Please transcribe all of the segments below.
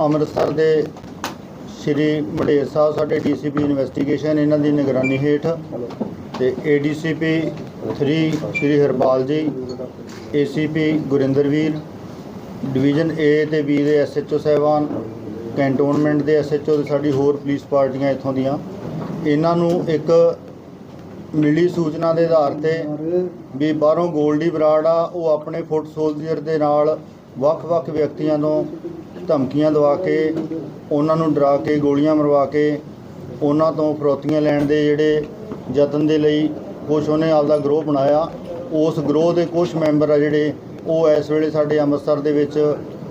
ਅੰਮ੍ਰਿਤਸਰ ਦੇ ਸ਼੍ਰੀ ਮਡੇਰ ਸਾਹਿਬ ਸਾਡੇ DCP investigation ਇਹਨਾਂ ਦੀ ਨਿਗਰਾਨੀ ਹੇਠ ਤੇ ADCP 3 Shri Harpal ji, ACP ਗੁਰਿੰਦਰਵੀਰ division A ਤੇ ਬੀ ਦੇ ਐਸਐਚਓ ਸਾਹਿਬਾਨ, ਕੈਂਟੋਨਮੈਂਟ ਦੇ ਐਸਐਚਓ ਤੇ ਸਾਡੀ ਹੋਰ ਪੁਲਿਸ ਪਾਰਟੀਆਂ ਇੱਥੋਂ ਦੀਆਂ। ਇਹਨਾਂ ਨੂੰ ਇੱਕ ਮਿਲੀ ਸੂਚਨਾ ਦੇ ਆਧਾਰ ਤੇ ਵੀ ਬਾਹਰੋਂ ਗੋਲਡੀ ਬਰਾੜ ਆ, ਉਹ ਆਪਣੇ ਫੁੱਟ ਸੋਲਜਰ ਦੇ ਨਾਲ ਵੱਖ-ਵੱਖ ਵਿਅਕਤੀਆਂ ਤੋਂ ਧਮਕੀਆਂ ਦਵਾ ਕੇ, ਉਹਨਾਂ ਨੂੰ ਡਰਾ ਕੇ, ਗੋਲੀਆਂ ਮਰਵਾ ਕੇ, ਉਹਨਾਂ ਤੋਂ ਫਰੋਤੀਆਂ ਲੈਣ ਦੇ ਜਿਹੜੇ ਯਤਨ ਦੇ ਲਈ ਕੁਛ ਉਹਨੇ ਆਪਦਾ ਗਰੋਹ ਬਣਾਇਆ। ਉਸ ਗਰੋਹ ਦੇ ਕੁਝ ਮੈਂਬਰ ਆ ਜਿਹੜੇ, ਉਹ ਇਸ ਵੇਲੇ ਸਾਡੇ ਅੰਮ੍ਰਿਤਸਰ ਦੇ ਵਿੱਚ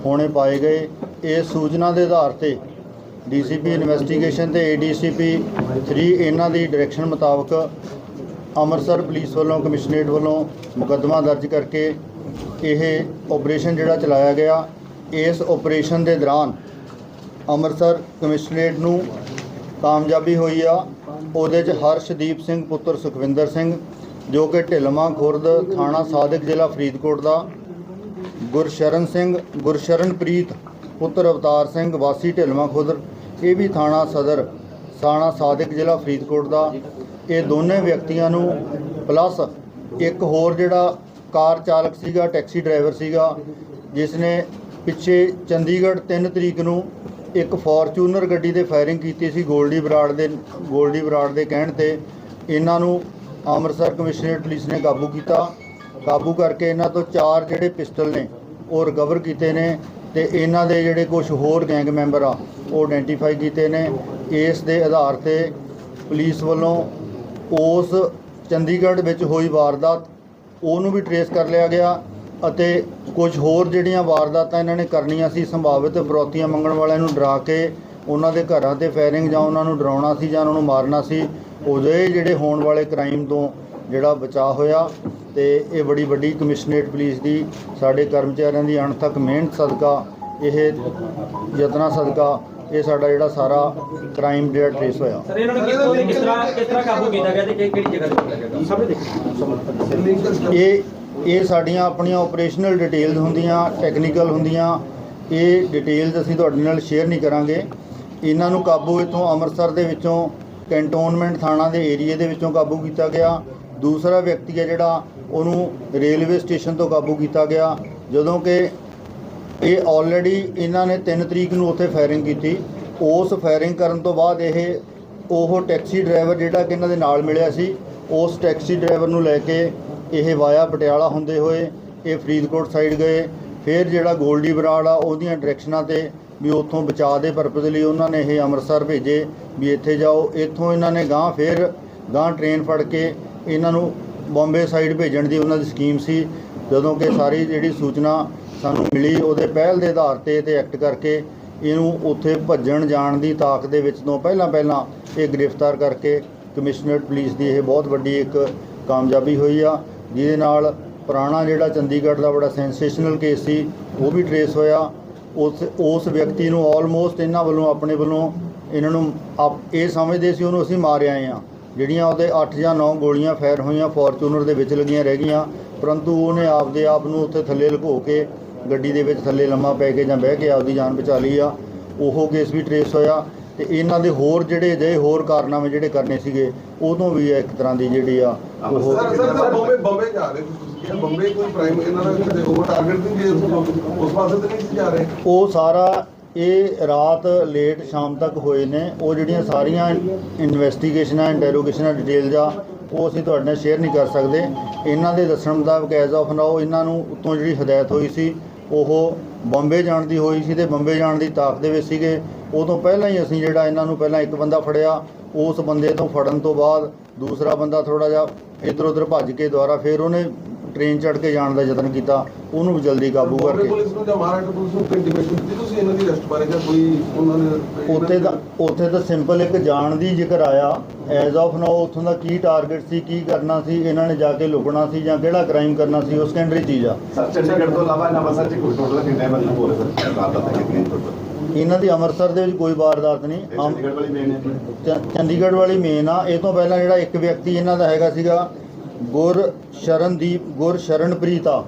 ਹੋਣੇ ਪਾਏ ਗਏ। ਇਸ ਸੂਚਨਾ ਦੇ ਆਧਾਰ ਤੇ ਡੀਸੀਪੀ ਇਨਵੈਸਟੀਗੇਸ਼ਨ ਤੇ ਏਡੀਸੀਪੀ 3 ਇਹਨਾਂ ਦੀ ਡਾਇਰੈਕਸ਼ਨ ਮੁਤਾਬਕ ਅੰਮ੍ਰਿਤਸਰ ਪੁਲਿਸ ਵੱਲੋਂ, ਕਮਿਸ਼ਨਰੇਟ ਵੱਲੋਂ ਮੁਕੱਦਮਾ ਦਰਜ ਕਰਕੇ ਇਹ ਆਪਰੇਸ਼ਨ ਜਿਹੜਾ ਚਲਾਇਆ ਗਿਆ। ਇਸ ਆਪਰੇਸ਼ਨ ਦੇ ਦੌਰਾਨ ਅੰਮ੍ਰਿਤਸਰ ਕਮਿਸ਼ਨਰੇਟ ਨੂੰ ਕਾਮਯਾਬੀ ਹੋਈ ਆ। ਉਹਦੇ 'ਚ ਹਰਸ਼ਦੀਪ ਸਿੰਘ ਪੁੱਤਰ ਸੁਖਵਿੰਦਰ ਸਿੰਘ, ਜੋ ਕਿ ਢਿਲਮਾ ਖੁਰਦ ਥਾਣਾ ਸਾਦਿਕ ਜ਼ਿਲ੍ਹਾ ਫਰੀਦਕੋਟ ਦਾ, ਗੁਰਸ਼ਰਨ ਸਿੰਘ, ਗੁਰਸ਼ਰਨਪ੍ਰੀਤ ਪੁੱਤਰ ਅਵਤਾਰ ਸਿੰਘ, ਵਾਸੀ ਢਿਲਮਾ ਖੁਰਦ, ਇਹ ਵੀ ਥਾਣਾ ਸਦਰ, ਥਾਣਾ ਸਾਦਿਕ ਜ਼ਿਲ੍ਹਾ ਫਰੀਦਕੋਟ ਦਾ। ਇਹ ਦੋਨੇ ਵਿਅਕਤੀਆਂ ਨੂੰ ਪਲੱਸ ਇੱਕ ਹੋਰ ਜਿਹੜਾ ਕਾਰ ਚਾਲਕ ਸੀਗਾ, ਟੈਕਸੀ ਡਰਾਈਵਰ ਸੀਗਾ, ਜਿਸ ਨੇ ਪਿੱਛੇ ਚੰਡੀਗੜ੍ਹ 3 ਤਰੀਕ ਨੂੰ ਇੱਕ ਫੋਰਚੂਨਰ ਗੱਡੀ ਤੇ ਫਾਇਰਿੰਗ ਕੀਤੀ ਸੀ ਗੋਲਡੀ ਬਰਾੜ ਦੇ, ਗੋਲਡੀ ਬਰਾੜ ਦੇ ਕਹਿਣ ਤੇ। ਇਹਨਾਂ ਨੂੰ ਅੰਮ੍ਰਿਤਸਰ ਕਮਿਸ਼ਨਰੇਟ ਪੁਲਿਸ ਨੇ ਕਾਬੂ ਕੀਤਾ। ਕਾਬੂ ਕਰਕੇ ਇਹਨਾਂ ਤੋਂ ਚਾਰ ਜਿਹੜੇ ਪਿਸਟਲ ਨੇ, ਉਹ ਰਿਕਵਰ ਕੀਤੇ ਨੇ ਤੇ ਇਹਨਾਂ ਦੇ ਜਿਹੜੇ ਕੁਝ ਹੋਰ ਗੈਂਗ ਮੈਂਬਰ ਆ, ਉਹ ਆਇਡੈਂਟੀਫਾਈ ਕੀਤੇ ਨੇ। ਇਸ ਦੇ ਆਧਾਰ ਤੇ ਪੁਲਿਸ ਵੱਲੋਂ ਉਸ ਚੰਡੀਗੜ੍ਹ ਵਿੱਚ ਹੋਈ ਵਾਰਦਾਤ, ਉਹਨੂੰ ਵੀ ਟਰੇਸ ਕਰ ਲਿਆ ਗਿਆ। ਅਤੇ ਕੁਝ ਹੋਰ ਜਿਹੜੀਆਂ ਵਾਰਦਾਤਾਂ ਇਹਨਾਂ ਨੇ ਕਰਨੀਆਂ ਸੀ ਸੰਭਾਵਿਤ ਫਰੋਤੀਆਂ ਮੰਗਣ ਵਾਲਿਆਂ ਨੂੰ ਡਰਾ ਕੇ ਉਹਨਾਂ ਦੇ ਘਰਾਂ ਤੇ ਫਾਇਰਿੰਗ ਜਾਂ ਉਹਨਾਂ ਨੂੰ ਡਰਾਉਣਾ ਸੀ ਜਾਂ ਉਹਨਾਂ ਨੂੰ ਮਾਰਨਾ ਸੀ ਉਹਦੇ ਜਿਹੜੇ ਹੋਣ ਵਾਲੇ ਕ੍ਰਾਈਮ ਤੋਂ ਜਿਹੜਾ ਬਚਾਅ ਹੋਇਆ ਤੇ ਇਹ ਬੜੀ ਵੱਡੀ ਕਮਿਸ਼ਨਰੇਟ ਪੁਲਿਸ ਦੀ ਸਾਡੇ ਕਰਮਚਾਰੀਆਂ ਦੀ ਅਣਥੱਕ ਮਿਹਨਤ ਸਦਕਾ ਇਹ ਯਤਨਾਂ ਸਦਕਾ ਇਹ ਸਾਡਾ ਜਿਹੜਾ ਸਾਰਾ ਕ੍ਰਾਈਮ ਜਿਹੜਾ ਟਰੇਸ ਹੋਇਆ। ਸਰ ਇਹਨਾਂ ਨੂੰ ਕਿਸ ਤਰ੍ਹਾਂ ਕਿਸ ਤਰ੍ਹਾਂ ਕਾਬੂ ਕੀਤਾ ਗਿਆ ਤੇ ਕਿ- ਕਿਹੜੀ ਜਗ੍ਹਾ ਤੇ ਕੀਤਾ ਗਿਆ? ਸਭ ਦੇਖੋ ਇਹ ਇਹ ਸਾਡੀਆਂ ਆਪਣੀਆਂ ਆਪਰੇਸ਼ਨਲ ਡਿਟੇਲਸ ਹੁੰਦੀਆਂ ਟੈਕਨੀਕਲ ਹੁੰਦੀਆਂ। ਇਹ ਡਿਟੇਲਸ ਅਸੀਂ ਤੁਹਾਡੇ ਨਾਲ ਸ਼ੇਅਰ ਨਹੀਂ ਕਰਾਂਗੇ। ਇਹਨਾਂ ਨੂੰ ਕਾਬੂ ਇਥੋਂ ਅੰਮ੍ਰਿਤਸਰ ਦੇ ਵਿੱਚੋਂ ਕੰਟੋਨਮੈਂਟ ਥਾਣਾ ਦੇ ਏਰੀਏ ਦੇ ਵਿੱਚੋਂ ਕਾਬੂ ਕੀਤਾ ਗਿਆ। ਦੂਸਰਾ ਵਿਅਕਤੀ ਹੈ ਜਿਹੜਾ, ਉਹਨੂੰ ਰੇਲਵੇ ਸਟੇਸ਼ਨ ਤੋਂ ਕਾਬੂ ਕੀਤਾ ਗਿਆ। ਜਦੋਂ ਕਿ ਇਹ ਆਲਰੇਡੀ ਇਹਨਾਂ ਨੇ 3 ਤਰੀਕ ਨੂੰ ਉੱਥੇ ਫਾਇਰਿੰਗ ਕੀਤੀ। ਉਸ ਫਾਇਰਿੰਗ ਕਰਨ ਤੋਂ ਬਾਅਦ ਇਹ ਉਹ ਟੈਕਸੀ ਡਰਾਈਵਰ ਜਿਹੜਾ ਕਿ ਇਹਨਾਂ ਦੇ ਨਾਲ ਮਿਲਿਆ ਸੀ, ਉਸ ਟੈਕਸੀ ਡਰਾਈਵਰ ਨੂੰ ਲੈ ਕੇ ਇਹ ਵਾਇਆ ਪਟਿਆਲਾ ਹੁੰਦੇ ਹੋਏ ਇਹ ਫਰੀਦਕੋਟ ਸਾਈਡ ਗਏ। ਫਿਰ ਜਿਹੜਾ ਗੋਲਡੀ ਬਰਾੜ ਆ, ਉਹਦੀਆਂ ਡਾਇਰੈਕਸ਼ਨਾਂ ਤੇ ਵੀ ਉੱਥੋਂ ਬਚਾਅ ਦੇ ਪਰਪਸ ਲਈ ਉਹਨਾਂ ਨੇ ਇਹ ਅੰਮ੍ਰਿਤਸਰ ਭੇਜੇ ਵੀ ਇੱਥੇ ਜਾਓ। ਇੱਥੋਂ ਇਹਨਾਂ ਨੇ ਗਾਂ ਫਿਰ ਗਾਂ ਟ੍ਰੇਨ ਫੜ ਕੇ ਇਹਨਾਂ ਨੂੰ ਬੰਬੇ ਸਾਈਡ ਭੇਜਣ ਦੀ ਉਹਨਾਂ ਦੀ ਸਕੀਮ ਸੀ। ਜਦੋਂ ਕਿ ਸਾਰੀ ਜਿਹੜੀ ਸੂਚਨਾ ਸਾਨੂੰ ਮਿਲੀ, ਉਹਦੇ ਪਹਿਲ ਦੇ ਆਧਾਰ ਤੇ ਤੇ ਐਕਟ ਕਰਕੇ ਇਹਨੂੰ ਉੱਥੇ ਭੱਜਣ ਜਾਣ ਦੀ ਤਾਕ ਦੇ ਵਿੱਚ ਤੋਂ ਪਹਿਲਾਂ ਪਹਿਲਾਂ ਇਹ ਗ੍ਰਿਫਤਾਰ ਕਰਕੇ ਕਮਿਸ਼ਨਰੇਟ ਪੁਲਿਸ ਦੀ ਇਹ ਬਹੁਤ ਵੱਡੀ ਇੱਕ ਕਾਮਯਾਬੀ ਹੋਈ ਆ। ਜਿਹਦੇ ਨਾਲ ਪੁਰਾਣਾ ਜਿਹੜਾ ਚੰਡੀਗੜ੍ਹ ਦਾ ਬੜਾ ਸੈਂਸੇਸ਼ਨਲ ਕੇਸ ਸੀ ਉਹ ਵੀ ਟਰੇਸ ਹੋਇਆ ਉਸ ਉਸ ਵਿਅਕਤੀ ਨੂੰ ਆਲਮੋਸਟ ਇਹਨਾਂ ਵੱਲੋਂ ਆਪਣੇ ਵੱਲੋਂ ਇਹਨਾਂ ਨੂੰ ਆਪ- ਇਹ ਸਮਝਦੇ ਸੀ ਉਹਨੂੰ ਅਸੀਂ ਮਾਰ ਆਏ ਆ ਜਿਹੜੀਆਂ ਉਹਦੇ 8 ਜਾਂ 9 ਗੋਲੀਆਂ ਫਾਇਰ ਹੋਈਆਂ ਫੋਰਚੂਨਰ ਦੇ ਵਿੱਚ ਲੱਗੀਆਂ ਰਹਿ ਗਈਆਂ ਪਰੰਤੂ ਉਹਨੇ ਆਪਦੇ ਆਪ ਨੂੰ ਉੱਥੇ ਥੱਲੇ ਲੁਕੋ ਕੇ ਗੱਡੀ ਦੇ ਵਿੱਚ ਥੱਲੇ ਲੰਮਾ ਪੈ ਕੇ ਜਾਂ ਬਹਿ ਕੇ ਆਪਦੀ ਜਾਨ ਬਚਾ ਲਈ ਆ ਉਹ ਕੇਸ ਵੀ ਟਰੇਸ ਹੋਇਆ ਤੇ ਇਹਨਾਂ ਦੇ ਹੋਰ ਜਿਹੜੇ ਅਜਿਹੇ ਹੋਰ ਕਾਰਨਾਮੇ ਜਿਹੜੇ ਕਰਨੇ ਸੀਗੇ ਉਦੋਂ ਵੀ ਇੱਕ ਤਰ੍ਹਾਂ ਦੀ ਜਿਹੜੀ ਆ ਉਹ sir sir sir Bombay Bombay ਜਾ ਰਹੇ ਤੁਸੀਂ ਕਿਹਾ ਬੰਬੇ ਕੋਈ ਪ੍ਰਾਈਮ ਇਹਨਾਂ ਦਾ ਕਿਤੇ ਓਵਰ ਟਾਰਗੇਟ ਨਹੀਂ ਜੇ ਉਸ ਪਾਸੇ ਤੇ ਨਹੀਂ ਸੀ ਜਾ ਰਹੇ। ਉਹ ਸਾਰਾ ਇਹ ਰਾਤ ਲੇਟ ਸ਼ਾਮ ਤੱਕ ਹੋਏ ਨੇ ਉਹ ਜਿਹੜੀਆਂ ਸਾਰੀਆਂ ਇਨਵੈਸਟੀਗੇਸ਼ਨਾਂ ਇੰਟਰੋਗੇਸ਼ਨਾਂ ਡਿਟੇਲਸ ਆ ਉਹ ਅਸੀਂ ਤੁਹਾਡੇ ਨਾਲ ਸ਼ੇਅਰ ਨਹੀਂ ਕਰ ਸਕਦੇ। ਇਹਨਾਂ ਦੇ ਦੱਸਣ ਮੁਤਾਬਕ ਐਜ਼ ਆਫ ਨਾਓ ਇਹਨਾਂ ਨੂੰ ਉੱਤੋਂ ਜਿਹੜੀ ਹਦਾਇਤ ਹੋਈ ਸੀ ਉਹ ਬੰਬੇ ਜਾਣ ਦੀ ਹੋਈ ਸੀ ਤੇ ਬੰਬੇ ਜਾਣ ਦੀ ਤਾਕ ਦੇ ਵਿੱਚ ਸੀਗੇ। ਉਦੋਂ ਪਹਿਲਾਂ ਹੀ ਅਸੀਂ ਜਿਹੜਾ ਇਹਨਾਂ ਨੂੰ ਪਹਿਲਾਂ ਇੱਕ ਬੰਦਾ ਫੜਿਆ ਉਸ ਬੰਦੇ ਤੋਂ ਫੜਨ ਤੋਂ ਬਾਅਦ ਦੂਸਰਾ ਬੰਦਾ ਥੋੜਾ ਜਿਹਾ ਇੱਧਰ ਉੱਧਰ ਭੱਜ ਕੇ ਦੁਬਾਰਾ ਫਿਰ ਉਹਨੇ ਟ੍ਰੇਨ ਚੜ੍ਹ ਕੇ ਜਾਣ ਦਾ ਯਤਨ ਕੀਤਾ ਉਹਨੂੰ ਵੀ ਜਲਦੀ ਕਾਬੂ ਕਰਕੇ। ਪੁਲਿਸ ਨੂੰ ਜਾਂ ਮਹਾਰਾਸ਼ਟਰ ਪੁਲਿਸ ਨੂੰ ਕੋਈ ਇੰਟੀਮੇਸ਼ਨ ਦਿੱਤੀ ਤੁਸੀਂ ਇਹਨਾਂ ਦੀ ਅਰੈਸਟ ਬਾਰੇ ਜਾਂ ਕੋਈ ਉਹਨਾਂ ਨੇ ਉੱਥੇ ਦਾ ਉੱਥੇ ਤਾਂ ਸਿੰਪਲ ਇੱਕ ਜਾਣ ਦੀ ਜ਼ਿਕਰ ਆਇਆ। ਐਜ਼ ਆਫ ਨਾਓ ਉੱਥੋਂ ਦਾ ਕੀ ਟਾਰਗੇਟ ਸੀ ਕੀ ਕਰਨਾ ਸੀ ਇਹਨਾਂ ਨੇ ਜਾ ਕੇ ਲੁਕਣਾ ਸੀ ਜਾਂ ਕਿਹੜਾ ਕ੍ਰਾਈਮ ਕਰਨਾ ਸੀ ਉਹ ਸੈਕੰਡਰੀ ਚੀਜ਼ ਆ। ਸਰ ਚੰਡੀਗੜ੍ਹ ਤੋਂ ਇਲਾਵਾ ਇਹਨਾਂ ਬੱਸਾਂ 'ਚ ਕੋਈ ਟੋਟਲ ਕਿੰਨੇ ਬੰਦੇ ਰਹੇ ਸਰ ਰਾਤ ਤੱਕ ਕਿੰਨੇ ਟੋਟਲ ਇਹਨਾਂ ਦੀ ਅੰਮ੍ਰਿਤਸਰ ਦੇ ਵਿੱਚ ਕੋਈ ਵਾਰਦਾਤ ਨਹੀਂ ਚੰਡੀਗੜ੍ਹ ਵਾਲੀ ਮੇਨ ਹੈ। ਚ- ਚੰਡੀਗੜ੍ਹ ਵਾਲੀ ਮੇਨ ਆ। ਇਹ ਤੋਂ ਪਹਿਲਾਂ ਜਿਹੜਾ ਇੱਕ ਵਿਅਕਤੀ ਇਹਨਾਂ ਦਾ ਹੈਗਾ ਸੀਗਾ ਗੁਰ ਸ਼ਰਨਦੀਪ ਗੁਰ ਸ਼ਰਨਪ੍ਰੀਤ ਆ।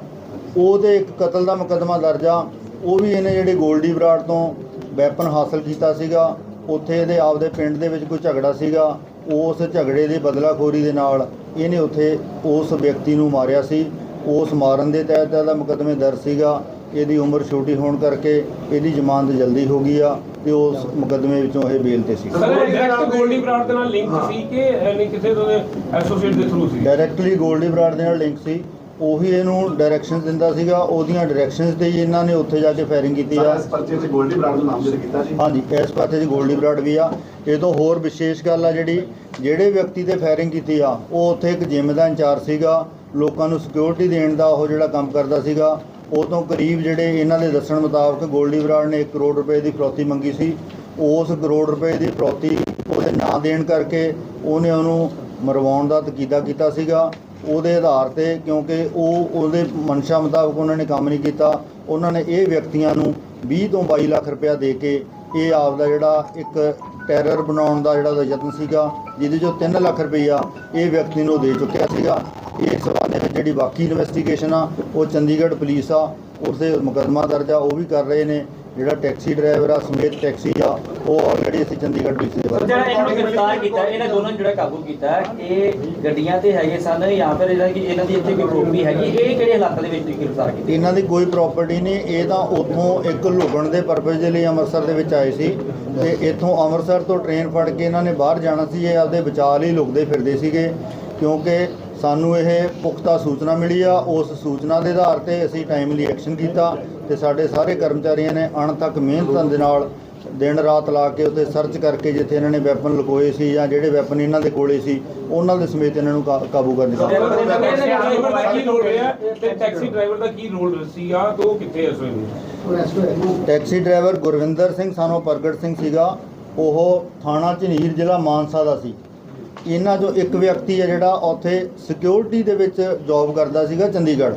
ਉਹਦੇ ਇੱਕ ਕਤਲ ਦਾ ਮੁਕੱਦਮਾ ਦਰਜ ਆ। ਉਹ ਵੀ ਇਹਨੇ ਜਿਹੜੇ ਗੋਲਡੀ ਬਰਾੜ ਤੋਂ ਵੈਪਨ ਹਾਸਲ ਕੀਤਾ ਸੀਗਾ। ਉੱਥੇ ਇਹਦੇ ਆਪਦੇ ਪਿੰਡ ਦੇ ਵਿੱਚ ਕੋਈ ਝਗੜਾ ਸੀਗਾ। ਉਸ ਝਗੜੇ ਦੀ ਬਦਲਾਖੋਰੀ ਦੇ ਨਾਲ ਇਹਨੇ ਉੱਥੇ ਉਸ ਵਿਅਕਤੀ ਨੂੰ ਮਾਰਿਆ ਸੀ। ਉਸ ਮਾਰਨ ਦੇ ਤਹਿਤ ਇਹਦਾ ਮੁਕੱਦਮੇ ਦਰਜ ਸੀਗਾ। ਇਹਦੀ ਉਮਰ ਛੋਟੀ ਹੋਣ ਕਰਕੇ ਇਹਦੀ ਜ਼ਮਾਨਤ ਜਲਦੀ ਹੋ ਗਈ ਆ ਤੇ ਉਸ ਮੁਕੱਦਮੇ ਵਿੱਚੋਂ ਇਹ ਬੇਲ ਤੇ ਸੀ। ਸਰ ਡਾਇਰੈਕਟ ਗੋਲਡੀ ਬਰਾੜ ਦੇ ਨਾਲ ਲਿੰਕ ਸੀ ਕਿ ਨਹੀਂ ਕਿਸੇ ਦੇ ਐਸੋਸੀਏਟ ਦੇ ਥਰੂ ਸੀ? ਡਾਇਰੈਕਟਲੀ ਗੋਲਡੀ ਬਰਾੜ ਦੇ ਨਾਲ ਲਿੰਕ ਸੀ। ਉਹੀ ਇਹਨੂੰ ਡਾਇਰੈਕਸ਼ਨਸ ਦਿੰਦਾ ਸੀਗਾ। ਉਹਦੀਆਂ ਡਾਇਰੈਕਸ਼ਨਸ ਤੇ ਹੀ ਇਹਨਾਂ ਨੇ ਉੱਥੇ ਜਾ ਕੇ ਫਾਇਰਿੰਗ ਕੀਤੀ ਆ। ਇਸ ਪਰਚੇ 'ਚ ਗੋਲਡੀ ਬਰਾੜ ਦਾ ਨਾਮ ਜਿਹੜਾ ਕੀਤਾ ਜੀ ਹਾਂਜੀ ਇਸ ਪਾਸੇ ਜੀ ਗੋਲਡੀ ਬਰਾੜ ਵੀ ਆ। ਇਹ ਤੋਂ ਹੋਰ ਵਿਸ਼ੇਸ਼ ਗੱਲ ਆ ਜਿਹੜੀ ਜਿਹੜੇ ਵਿਅਕਤੀ ਤੇ ਫਾਇਰਿੰਗ ਕੀਤੀ ਆ ਉਹ ਉੱਥੇ ਇੱਕ ਜਿਮ ਦਾ ਇੰਚਾਰਜ ਸੀਗਾ। ਲੋਕਾਂ ਨੂੰ ਸਿਕਿਉਰਿਟੀ ਦੇਣ ਦਾ ਉਹ ਜਿਹੜਾ ਕੰਮ ਕਰਦਾ ਸੀਗਾ। ਉਹ ਤੋਂ ਕਰੀਬ ਜਿਹੜੇ ਇਹਨਾਂ ਦੇ ਦੱਸਣ ਮੁਤਾਬਕ ਗੋਲਡੀ ਬਰਾੜ ਨੇ 1 ਕਰੋੜ ਰੁਪਏ ਦੀ ਫਰੌਤੀ ਮੰਗੀ ਸੀ। ਉਸ ਕਰੋੜ ਰੁਪਏ ਦੀ ਫਰੌਤੀ ਉਹਦੇ ਨਾ ਦੇਣ ਕਰਕੇ ਉਹਨੇ ਉਹਨੂੰ ਮਰਵਾਉਣ ਦਾ ਤਕੀਦਾ ਕੀਤਾ ਸੀਗਾ। ਉਹਦੇ ਆਧਾਰ ਤੇ ਕਿਉਂਕਿ ਉਹ ਉਹਦੇ ਮਨਸ਼ਾ ਮੁਤਾਬਕ ਉਹਨਾਂ ਨੇ ਕੰਮ ਨਹੀਂ ਕੀਤਾ। ਉਹਨਾਂ ਨੇ ਇਹ ਵਿਅਕਤੀਆਂ ਨੂੰ 20 ਤੋਂ 22 ਲੱਖ ਰੁਪਇਆ ਦੇ ਕੇ ਇਹ ਆਪ ਦਾ ਜਿਹੜਾ ਇੱਕ ਟੈਰਰ ਬਣਾਉਣ ਦਾ ਜਿਹੜਾ ਯਤਨ ਸੀਗਾ, ਜਿਹਦੇ ਚੋਂ 3 ਲੱਖ ਰੁਪਈਆ ਇਹ ਵਿਅਕਤੀ ਨੂੰ ਦੇ ਚੁੱਕਿਆ ਸੀਗਾ। ਇਸ ਸਵਾਲ ਦੇ ਵਿੱਚ ਜਿਹੜੀ ਬਾਕੀ ਇਨਵੈਸਟੀਗੇਸ਼ਨ ਆ, ਉਹ ਚੰਡੀਗੜ੍ਹ ਪੁਲਿਸ ਆ ਉਸੇ ਮੁਕੱਦਮਾ ਦਰਜ ਆ, ਉਹ ਵੀ ਕਰ ਰਹੇ ਨੇ। ਜਿਹੜਾ ਟੈਕਸੀ ਡਰਾਈਵਰ ਆ ਸਮੇਤ ਟੈਕਸੀ ਆ ਉਹ ਆਲਰੇਡੀ ਅਸੀਂ ਚੰਡੀਗੜ੍ਹ ਪੁਲਿਸ ਦੇ ਵੱਲ ਜਿਹੜਾ ਇਹਨਾਂ ਨੂੰ ਗ੍ਰਿਫਤਾਰ ਕੀਤਾ ਇਹਨਾਂ ਦੋਨਾਂ ਨੂੰ ਜਿਹੜਾ ਕਾਬੂ ਕੀਤਾ ਇਹ ਗੱਡੀਆਂ ਤੇ ਹੈਗੇ ਸਨ ਜਾਂ ਫਿਰ ਇਹਨਾਂ ਦੀ ਇਹਨਾਂ ਦੀ ਇੱਥੇ ਕੋਈ ਪ੍ਰੋਪਰਟੀ ਹੈਗੀ ਇਹ ਕਿਹੜੇ ਹਾਲਾਤਾਂ ਦੇ ਵਿੱਚ ਗ੍ਰਿਫਤਾਰ ਕੀਤੇ? ਇਹਨਾਂ ਦੀ ਕੋਈ ਪ੍ਰਾਪਰਟੀ ਨਹੀਂ ਇਹ ਤਾਂ ਉੱਥੋਂ ਇੱਕ ਲੁਕਣ ਦੇ ਪਰਪਸ ਦੇ ਲਈ ਅੰਮ੍ਰਿਤਸਰ ਦੇ ਵਿੱਚ ਆਏ ਸੀ ਤੇ ਇੱਥੋਂ ਅੰਮ੍ਰਿਤਸਰ ਤੋਂ ਟ੍ਰੇਨ ਫੜ ਕੇ ਇਹਨਾਂ ਨੇ ਬਾਹਰ ਜਾਣਾ ਸੀ ਇਹ ਆਪਦੇ ਬਚਾਅ ਲਈ ਲੁਕਦੇ ਫਿਰਦੇ ਸੀਗੇ ਕਿਉਂਕਿ ਸਾਨੂੰ ਇਹ ਪੁਖਤਾ ਸੂਚਨਾ ਮਿਲੀ ਆ। ਉਸ ਸੂਚਨਾ ਦੇ ਆਧਾਰ ਤੇ ਅਸੀਂ ਟਾਈਮਲੀ ਐਕਸ਼ਨ ਕੀਤਾ ਤੇ ਸਾਡੇ ਸਾਰੇ ਕਰਮਚਾਰੀਆਂ ਨੇ ਅਣਥੱਕ ਮਿਹਨਤ ਦੇ ਨਾਲ ਦਿਨ ਰਾਤ ਲਾ ਕੇ ਉੱਥੇ ਸਰਚ ਕਰਕੇ ਜਿੱਥੇ ਇਹਨਾਂ ਨੇ ਵੈਪਨ ਲੁਕੋਏ ਸੀ ਜਾਂ ਜਿਹੜੇ ਵੈਪਨ ਇਹਨਾਂ ਦੇ ਕੋਲੇ ਸੀ ਉਹਨਾਂ ਦੇ ਸਮੇਤ ਇਹਨਾਂ ਨੂੰ ਕਾ- ਕਾਬੂ ਕਰਨ ਦੀ ਡਰਾਈਵਰ ਦਾ ਕੀ ਰੋਲ ਰਿਹਾ ਤੇ ਟੈਕਸੀ ਡਰਾਈਵਰ ਦਾ ਕੀ ਰੋਲ ਤੇ ਉਹ ਕਿੱਥੇ ਇਸ ਵੇਲੇ? ਟੈਕਸੀ ਡਰਾਈਵਰ ਗੁਰਵਿੰਦਰ ਸਿੰਘ ਸਾਨੂੰ ਪ੍ਰਗਟ ਸਿੰਘ ਸੀਗਾ। ਉਹ ਥਾਣਾ ਝਨੀਰ ਜ਼ਿਲ੍ਹਾ ਮਾਨਸਾ ਦਾ ਸੀ। ਇਹਨਾਂ ਚੋਂ ਇੱਕ ਵਿਅਕਤੀ ਹੈ ਜਿਹੜਾ ਉੱਥੇ ਸਿਕਿਉਰਿਟੀ ਦੇ ਵਿੱਚ ਜੌਬ ਕਰਦਾ ਸੀਗਾ, ਚੰਡੀਗੜ੍ਹ,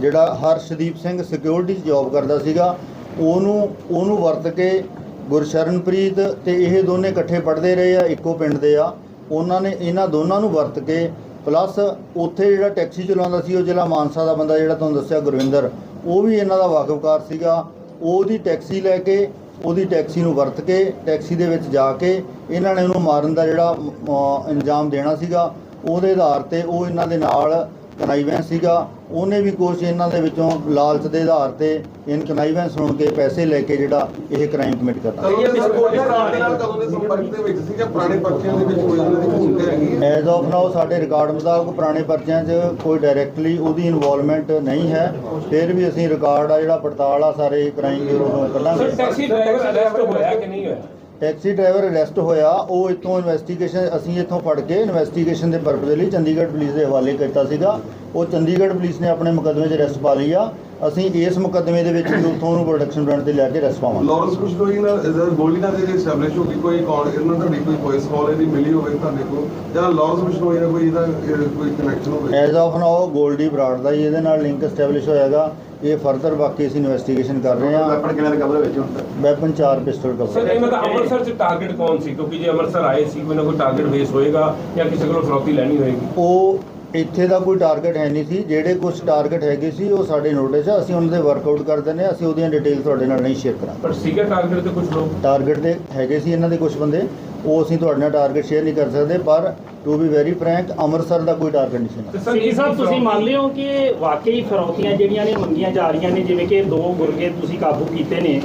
ਜਿਹੜਾ ਹਰਸ਼ਦੀਪ ਸਿੰਘ ਸਿਕਿਉਰਿਟੀ 'ਚ ਜੌਬ ਕਰਦਾ ਸੀਗਾ। ਉਹਨੂੰ ਉਹਨੂੰ ਵਰਤ ਕੇ ਗੁਰਸ਼ਰਨਪ੍ਰੀਤ ਤੇ ਇਹ ਦੋਨੇ ਇਕੱਠੇ ਪੜ੍ਹਦੇ ਰਹੇ ਆ, ਇੱਕੋ ਪਿੰਡ ਦੇ ਆ। ਉਹਨਾਂ ਨੇ ਇਹਨਾਂ ਦੋਨਾਂ ਨੂੰ ਵਰਤ ਕੇ ਪਲੱਸ ਉੱਥੇ ਜਿਹੜਾ ਟੈਕਸੀ ਚਲਾਉਂਦਾ ਸੀ, ਉਹ ਜ਼ਿਲ੍ਹਾ ਮਾਨਸਾ ਦਾ ਬੰਦਾ ਜਿਹੜਾ ਤੁਹਾਨੂੰ ਦੱਸਿਆ, ਗੁਰਵਿੰਦਰ, ਉਹ ਵੀ ਇਹਨਾਂ ਦਾ ਵਾਕਫਕਾਰ ਸੀਗਾ। ਉਹਦੀ ਟੈਕਸੀ ਲੈ ਕੇ ਉਹਦੀ ਟੈਕਸੀ ਨੂੰ ਵਰਤ ਕੇ ਟੈਕਸੀ ਦੇ ਵਿੱਚ ਜਾ ਕੇ ਇਹਨਾਂ ਨੇ ਉਹਨੂੰ ਮਾਰਨ ਦਾ ਜਿਹੜਾ ਅ, ਇੰਜਾਮ ਦੇਣਾ ਸੀਗਾ। ਉਹਦੇ ਆਧਾਰ ਤੇ ਉਹ ਇਹਨਾਂ ਦੇ ਨਾਲ ਕਨਾਈਵੈਂਸ ਸੀਗਾ। ਉਹਨੇ ਵੀ ਕੁਛ ਇਹਨਾਂ ਦੇ ਵਿੱਚੋਂ ਲਾਲਚ ਦੇ ਆਧਾਰ ਤੇ ਇਨ ਕਨਾਈਵੈਂਸ ਸੁਣ ਕੇ ਪੈਸੇ ਲੈ ਕੇ ਜਿਹੜਾ ਇਹ ਕ੍ਰਾਈਮ ਕਮਿਟ ਕਰਤਾ ਕਦੋਂ ਦੇ ਗੋਲਡੀ ਬਰਾੜ ਦੇ ਨਾਲ ਕਦੋਂ ਦੇ ਸੰਪਰਕ ਦੇ ਵਿੱਚ ਸੀ ਜਾਂ ਪੁਰਾਣੇ ਪਰਚਿਆਂ ਦੇ ਵਿੱਚ ਕੋਈ ਉਹਨਾਂ ਦੀ ਭੂਮਿਕਾ ਹੈਗੀ ਹੈ। ਐਜ਼ ਆਫ ਨਾਓ ਸਾਡੇ ਰਿਕਾਰਡ ਮੁਤਾਬਕ ਪੁਰਾਣੇ ਪਰਚਿਆਂ 'ਚ ਕੋਈ ਡਾਇਰੈਕਟਲੀ ਉਹਦੀ ਇਨਵੋਲਵਮੈਂਟ ਨਹੀਂ ਹੈ। ਫਿਰ ਵੀ ਅਸੀਂ ਰਿਕਾਰਡ ਆ ਜਿਹੜਾ ਪੜਤਾਲ ਆ ਸਾਰੇ ਕ੍ਰਾਈਮ ਬਿਊਰੋ ਤੋਂ ਕੱਢਾਂਗੇ। ਟੈਕਸੀ ਡਰਾਈਵਰ ਅਰੈਸਟ ਹੋਇਆ ਕਿ ਨਹੀਂ ਹੋਇਆ? ਟੈਕਸੀ ਡਰਾਈਵਰ ਅਰੈਸਟ ਹੋਇਆ ਉਹ ਇੱਥੋਂ ਇਨਵੈਸਟੀਗੇਸ਼ਨ ਅਸੀਂ ਇੱਥੋਂ ਫੜ ਕੇ ਇਨਵੈਸਟੀਗੇਸ਼ਨ ਦੇ ਪਰਪਸ ਲਈ ਚੰਡੀਗੜ੍ਹ ਪੁਲਿਸ ਦੇ ਹਵਾਲੇ ਕੀਤਾ ਸੀਗਾ। ਉਹ ਚੰਡੀਗੜ੍ਹ ਪੁਲਿਸ ਨੇ ਆਪਣੇ ਮੁਕੱਦਮੇ 'ਚ ਅਰੈਸਟ ਪਾ ਲਈ ਆ। ਅਸੀਂ ਇਸ ਮੁਕੱਦਮੇ ਦੇ ਵਿੱਚ ਵੀ ਉੱਥੋਂ ਉਹਨੂੰ ਪ੍ਰੋਡਕਸ਼ਨ ਬ੍ਰਾਂਡ ਤੇ ਲਿਆ ਕੇ ਅਰੈਸਟ ਪਾਵਾਂਗੇ। ਲਾਰੈਂਸ ਬਿਸ਼ਨੋਈ ਨਾਲ ਇਹਦਾ ਗੋਲਡੀ ਨਾਲ ਜਿਹੜੀ ਐਸਟੈਬਲਿਸ਼ ਹੋ ਗਈ ਕੋਈ ਕੌਣ ਇਹਨਾਂ ਤੁਹਾਡੀ ਕੋਈ ਵੌਇਸ ਕਾਲ ਇਹਦੀ ਮਿਲੀ ਹੋਵੇ ਤੁਹਾਡੇ ਕੋਲ ਜਾਂ ਲਾਰੈਂਸ ਬਿਸ਼ਨੋਈ ਨਾਲ ਕੋਈ ਇਹਦਾ ਇਹ, ਕੋਈ ਕਨੈਕਸ਼ਨ ਹੋਵੇ। As of now Goldy Brar ਦਾ ਹੀ ਇਹਦੇ ਨਾਲ ਲਿੰਕ ਐਸਟੈਬਲਿਸ਼ ਹੋਇਆਗਾ। ਇਹ ਫਰਦਰ ਬਾਕੀ ਅਸੀਂ ਇਨਵੈਸਟੀਗੇਸ਼ਨ ਕਰ ਰਹੇ ਹਾਂ। ਵੈਪਨ ਕਿਹਨਾਂ ਦੇ ਕਬਜ਼ੇ ਵਿੱਚ ਹੁਣ ਤੱਕ? ਵੈਪਨ 4 ਪਿਸਟਲ ਸਰ ਕਵਰ ਇਹ ਮਤਲਬ ਅੰਮ੍ਰਿਤਸਰ ਚ ਟਾਰਗੇਟ ਕੌਣ ਸੀ? ਕਿਉਂਕਿ ਜੇ ਅੰਮ੍ਰਿਤਸਰ ਆਏ ਸੀ ਕੋਈ ਨਾ ਕੋਈ ਟਾਰਗੇਟ ਬੇਸ ਹੋਏਗਾ ਜਾਂ ਕਿਸੇ ਕੋਲੋਂ ਫਰੌਤੀ ਲੈਣੀ ਹੋਏਗੀ। ਉਹ ਇੱਥੇ ਦਾ ਕੋਈ ਟਾਰਗੇਟ ਹੈ ਨਹੀਂ ਸੀ ਜਿਹੜੇ ਕੁਝ ਟਾਰਗੇਟ ਹੈਗੇ ਸੀ ਉਹ ਸਾਡੇ ਨੋਟਿਸ ਆ ਅਸੀਂ ਉਹਨਾਂ ਦੇ ਵਰਕਆਊਟ ਕਰ ਦਿੰਦੇ ਹਾਂ ਅਸੀਂ ਉਹਦੀਆਂ ਡਿਟੇਲ ਤੁਹਾਡੇ ਨਾਲ ਨਹੀਂ ਸ਼ੇਅਰ ਕਰਾਂਗੇ। ਪਰ ਸੀਗਾ ਟਾਰਗੇਟ ਤੇ ਕੁਝ ਲੋਕ? ਟਾਰਗੇਟ ਦੇ ਹੈਗੇ ਸੀ ਇਹਨਾਂ ਦੇ ਕੁਝ ਬੰਦੇ ਉਹ ਅਸੀਂ ਤੁਹਾਡੇ ਨਾਲ ਟਾਰਗੇਟ ਸ਼ੇਅਰ ਨਹੀਂ ਕਰ ਸਕਦੇ ਪਰ to be very frank Amritsar ਦਾ ਕੋਈ ਟਾਰਗੇਟ ਨਹੀਂ ਸੀ ਇਹ ਸਾਹਿਬ ਤੁਸੀਂ ਮੰਨਦੇ ਹੋ ਕਿ ਵਾਕਈ ਫਰੌਤੀਆਂ ਜਿਹੜੀਆਂ ਨੇ ਮੰਗੀਆਂ ਜਾ ਰਹੀਆਂ ਨੇ ਜਿਵੇਂ ਕਿ ਦੋ ਗੁਰਗੇ ਤੁਸੀਂ ਕਾਬੂ ਕੀਤੇ ਨੇ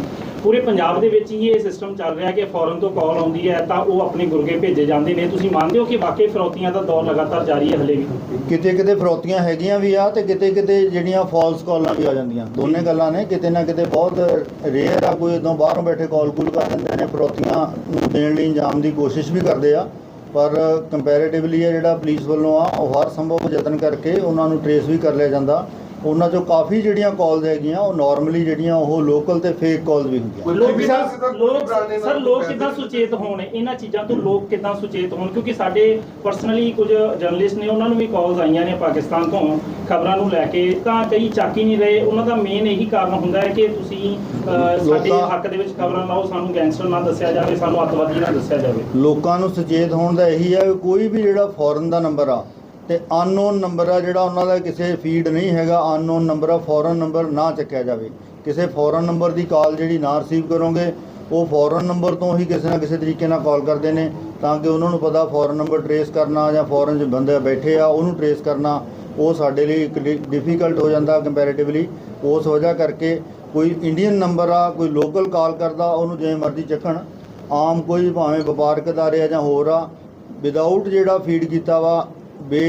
ਪੂਰੇ ਪੰਜਾਬ ਦੇ ਵਿੱਚ ਹੀ ਇਹ ਸਿਸਟਮ ਚੱਲ ਰਿਹਾ ਕਿ ਫੌਰਨ ਤੋਂ ਕਾਲ ਆਉਂਦੀ ਹੈ ਤਾਂ ਉਹ ਆਪਣੇ ਗੁਰਗੇ ਭੇਜੇ ਜਾਂਦੇ ਨੇ। ਤੁਸੀਂ ਮੰਨਦੇ ਹੋ ਕਿ ਵਾਕਈ ਫਰੌਤੀਆਂ ਦਾ ਦੌਰ ਲਗਾਤਾਰ ਜਾਰੀ ਹੈ ਹਲੇ ਵੀ? ਕਿਤੇ ਕਿਤੇ ਫਰੋਤੀਆਂ ਹੈਗੀਆਂ ਵੀ ਆ ਤੇ ਕਿਤੇ ਕਿਤੇ ਜਿਹੜੀਆਂ ਫਾਲਸ ਕਾਲਾਂ ਵੀ ਆ ਜਾਂਦੀਆਂ। ਦੋਨੇ ਗੱਲਾਂ ਨੇ। ਕਿਤੇ ਨਾ ਕਿਤੇ ਬਹੁਤ ਰੇਅਰ ਆ ਕੋਈ ਇਦੋਂ ਬਾਹਰੋਂ ਬੈਠੇ ਕਾਲ ਕੂਲ ਕਰ ਦਿੰਦੇ ਨੇ। ਫਰੋਤੀਆਂ ਨੂੰ ਦੇਣ ਲਈ ਇੰਜਾਮ ਦੀ ਕੋਸ਼ਿਸ਼ ਵੀ ਕਰਦੇ ਆ। ਪਰ ਕੰਪੈਰੀਟਿਵਲੀ ਜਿਹੜਾ ਪੁਲਿਸ ਵੱਲੋਂ ਆ ਉਹ ਹਰ ਸੰਭਵ ਯਤਨ ਕਰਕੇ ਉਹਨਾਂ ਨੂੰ ਟਰੇਸ ਵੀ ਕਰ ਲਿਆ ਜਾਂਦਾ। ਉਹਨਾਂ ਚੋਂ ਕਾਫੀ ਜਿਹੜੀਆਂ ਕਾਲਸ ਹੈਗੀਆਂ ਉਹ ਨਾਰਮਲੀ ਜਿਹੜੀਆਂ ਉਹ ਲੋਕਲ ਤੇ ਫੇਕ ਕਾਲਸ ਵੀ ਹੁੰਦੀਆਂ। ਲੋਕ ਲੋਕ ਸਰ ਲੋਕ ਕਿੱਦਾਂ। ਸੁਚੇਤ ਹੋਣ? ਇਹਨਾਂ ਚੀਜ਼ਾਂ ਤੋਂ ਲੋਕ ਕਿੱਦਾਂ ਸੁਚੇਤ ਹੋਣ? ਕਿਉਂਕਿ ਸਾਡੇ ਪਰਸਨਲੀ ਕੁਝ ਜਰਨਲਿਸਟ ਨੇ ਉਹਨਾਂ ਨੂੰ ਵੀ ਕਾਲਸ ਆਈਆਂ ਨੇ ਪਾਕਿਸਤਾਨ ਤੋਂ ਖਬਰਾਂ ਨੂੰ ਲੈ ਕੇ। ਤਾਂ ਕਈ ਚੱਕ ਹੀ ਨਹੀਂ ਰਹੇ। ਉਹਨਾਂ ਦਾ ਮੇਨ ਇਹੀ ਕਾਰਨ ਹੁੰਦਾ ਹੈ ਕਿ ਤੁਸੀਂ ਅਹ, ਸਾਡੇ ਲੋਕਾਂ- ਹੱਕ ਦੇ ਵਿੱਚ ਖਬਰਾਂ ਲਾਓ ਸਾਨੂੰ ਗੈਂਗਸਟਰ ਨਾ ਦੱਸਿਆ ਜਾਵੇ ਸਾਨੂੰ ਅੱਤਵਾਦੀ ਨਾ ਦੱਸਿਆ ਜਾਵੇ। ਲੋਕਾਂ ਨੂੰ ਸੁਚੇਤ ਹੋਣ ਦਾ ਇਹੀ ਹੈ ਕਿ ਕੋਈ ਵੀ ਜਿਹੜਾ ਫੋਰਨ ਦਾ ਨੰਬਰ ਆ ਤੇ ਅਨਨੋਨ ਨੰਬਰ ਆ ਜਿਹੜਾ ਉਹਨਾਂ ਦਾ ਕਿਸੇ ਫੀਡ ਨਹੀਂ ਹੈਗਾ ਅਨਨੋਨ ਨੰਬਰ ਆ ਫੋਰਨ ਨੰਬਰ ਨਾ ਚੱਕਿਆ ਜਾਵੇ। ਕਿਸੇ ਫੋਰਨ ਨੰਬਰ ਦੀ ਕਾਲ ਜਿਹੜੀ ਨਾ ਰਿਸੀਵ ਕਰੋਗੇ, ਉਹ ਫੋਰਨ ਨੰਬਰ ਤੋਂ ਹੀ ਕਿਸੇ ਨਾ ਕਿਸੇ ਤਰੀਕੇ ਨਾਲ ਕਾਲ ਕਰਦੇ ਨੇ, ਤਾਂ ਕਿ ਉਹਨਾਂ ਨੂੰ ਪਤਾ ਫੋਰਨ ਨੰਬਰ ਟਰੇਸ ਕਰਨਾ ਜਾਂ ਫੋਰਨ 'ਚ ਬੰਦੇ ਬੈਠੇ ਆ, ਉਹਨੂੰ ਟਰੇਸ ਕਰਨਾ, ਉਹ ਸਾਡੇ ਲਈ ਇੱਕ ਡਿਫਿਕਲਟ ਹੋ ਜਾਂਦਾ ਕੰਪੈਰੀਟਿਵਲੀ ਉਸ ਵਜ੍ਹਾ ਕਰਕੇ ਕੋਈ ਇੰਡੀਅਨ ਨੰਬਰ ਆ, ਕੋਈ ਲੋਕਲ ਕਾਲ ਕਰਦਾ, ਉਹਨੂੰ ਜਿਵੇਂ ਮਰਜ਼ੀ ਚੱਕਣ। ਆਮ ਕੋਈ ਭਾਵੇਂ ਵਪਾਰਕ ਅਦਾਰੇ ਆ ਜਾਂ ਹੋਰ ਆ ਵਿਦਆਊਟ ਜਿਹੜਾ ਫੀਡ ਕੀਤਾ ਵਾ ਬੇ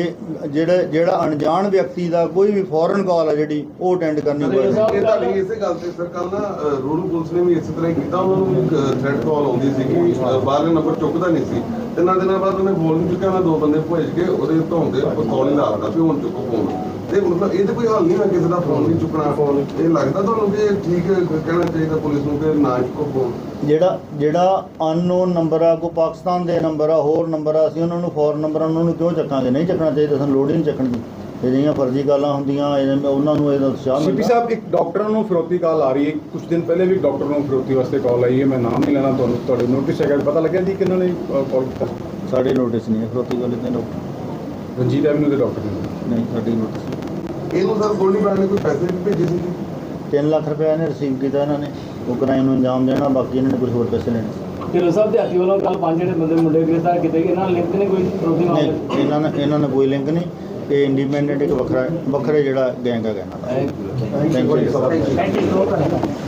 ਜਿਹੜਾ ਜਿਹੜਾ ਅਣਜਾਣ ਵਿਅਕਤੀ ਦਾ ਕੋਈ ਵੀ ਫੋਰਨ ਕਾਲ ਆ ਜਿਹੜੀ ਉਹ ਅਟੈਂਡ ਕਰਨੀ ਇਹ ਪਵੇਗੀ ਤੁਹਾਡੀ ਇਸੇ ਗੱਲ ਤੇ ਸਰ ਕੱਲ ਨਾ ਰੂਰਲ ਪੁਲਿਸ ਨੇ ਵੀ ਇਸੇ ਤਰ੍ਹਾਂ ਹੀ ਕੀਤਾ ਉਹਨਾਂ ਨੂੰ ਇੱਕ ਥ੍ਰੈਡ ਕਾਲ ਆਉਂਦੀ ਸੀ ਕਿ ਬਾਹਰਲੇ ਨੰਬਰ ਚੁੱਕਦਾ ਨਹੀਂ ਸੀ। ਤਿੰਨਾਂ ਦਿਨਾਂ ਬਾਅਦ ਉਹਨੇ ਫੋਨ ਨਹੀਂ ਚੁੱਕਿਆ ਉਹਨਾਂ ਦੋ ਬੰਦੇ ਭੇਜ ਕੇ ਉਹਦੇ ਧੌਂਦੇ ਕਾਲ ਹੀ ਲਾਤਾ ਵੀ ਹੁਣ ਚੁੱਕੋ ਫੋਨ ਤੇ ਮਤਲਬ ਇਹਦੇ ਕੋਈ ਹੱਲ ਨਹੀਂ ਹੈ ਕਿਸੇ ਦਾ ਫੋਨ ਨਹੀਂ ਚੁੱਕਣਾ। ਫੋਨ ਇਹ ਲੱਗਦਾ ਤੁਹਾਨੂੰ ਕਿ ਇਹ ਠੀਕ ਕਹਿਣਾ ਚਾਹੀਦਾ ਪੁਲਿਸ ਨੂੰ ਕਿ ਨਾ ਚੁੱਕੋ ਫੋਨ ਜਿਹੜਾ ਜਿਹੜਾ ਅਨਨੋਨ ਨੰਬਰ ਆ ਕੋ ਪਾਕਿਸਤਾਨ ਦੇ ਨੰਬਰ ਆ ਹੋਰ ਨੰਬਰ ਆ ਅਸੀਂ ਉਹਨਾਂ ਨੂੰ ਫੋਰਨ ਨੰਬਰ ਉਹਨਾਂ ਨੂੰ ਕਿਉਂ ਚੱਕਾਂਗੇ? ਨਹੀਂ ਚੱਕਣਾ ਚਾਹੀਦਾ ਸਾਨੂੰ ਲੋੜ ਹੀ ਨਹੀਂ ਚੱਕਣ ਦੀ। ਇਹ ਜਿਹੀਆਂ ਫਰਜ਼ੀ ਗੱਲਾਂ ਹੁੰਦੀਆਂ ਇਹ- ਉਹਨਾਂ ਨੂੰ ਇਹਦਾ ਉਤਸ਼ਾਹ ਸੀਪੀ ਮਿਲਦਾ। ਸਾਹਿਬ ਇੱਕ ਡਾਕਟਰਾਂ ਨੂੰ ਫਿਰੋਤੀ ਕਾਲ ਆ ਰਹੀ ਹੈ। ਕੁਝ ਦਿਨ ਪਹਿਲੇ ਵੀ ਡਾਕਟਰ ਨੂੰ ਫਿਰੋਤੀ ਵਾਸਤੇ ਕਾਲ ਆਈ ਹੈ। ਮੈਂ ਨਾਮ ਨਹੀਂ ਲੈਣਾ ਤੁਹਾਨੂੰ ਤੁਹਾਡੇ ਨੋਟਿਸ ਹੈਗਾ। ਪਤਾ ਲੱਗਿਆ ਜੀ ਕਿਹਨਾਂ ਨੇ ਕਾਲ ਕੀਤਾ? ਸਾਡੇ ਨੋਟਿਸ ਨਹੀਂ ਹੈ ਫਰੋਤੀ ਵਾਲੇ ਤੇ ਲੋਕ ਰਣਜੀਤ ਐਵਨਿਊ ਦੇ ਡਾਕਟਰ ਨੇ। ਨਹੀਂ ਸਾਡੀ ਨੋਟਿਸ ਇਹਨੂੰ ਸਰ ਗੋਲਡੀ ਬ੍ਰਾਂਡ ਨੇ ਕੋਈ ਪੈਸੇ ਵੀ ਭੇਜੇ ਸੀ। 3 ਲੱਖ ਰੁਪਏ ਇਹਨੇ ਰਿਸੀਵ ਕੀਤਾ ਇਹਨਾਂ ਨੇ। ਉਹ ਕ੍ਰਾਈਮ ਨੂੰ ਅੰਜਾਮ ਦੇਣਾ ਬਾਕੀ ਇਹਨਾਂ ਨੇ ਕੁਝ ਹੋਰ ਪੈਸੇ ਲੈਣੇ। ਢਿੱਲੋਂ ਸਾਹਿਬ ਦੇ ਹਾਥੀ ਵੱਲੋਂ ਕੱਲ ਪੰਜ ਜਿਹੜੇ ਬੰਦੇ ਮੁੰਡੇ ਗ੍ਰਿਫਤਾਰ ਕੀਤੇ ਗਏ ਇਹਨਾਂ ਨਾਲ ਲਿੰਕ ਨੇ ਕੋਈ ਵਿਰੋਧੀ ਮਾਮਲੇ ਨਹੀਂ ਇਹਨਾਂ ਨੇ ਇਹਨਾਂ ਨੇ ਕੋਈ ਲਿੰਕ ਨਹੀਂ। ਇਹ ਇੰਡੀਪੈਂਡੈਂਟ ਇੱਕ ਵੱਖਰਾ ਵੱਖਰੇ ਜਿਹੜਾ ਗੈਂਗ ਹੈਗਾ ਇਹਨਾਂ ਦਾ। Thank you thank you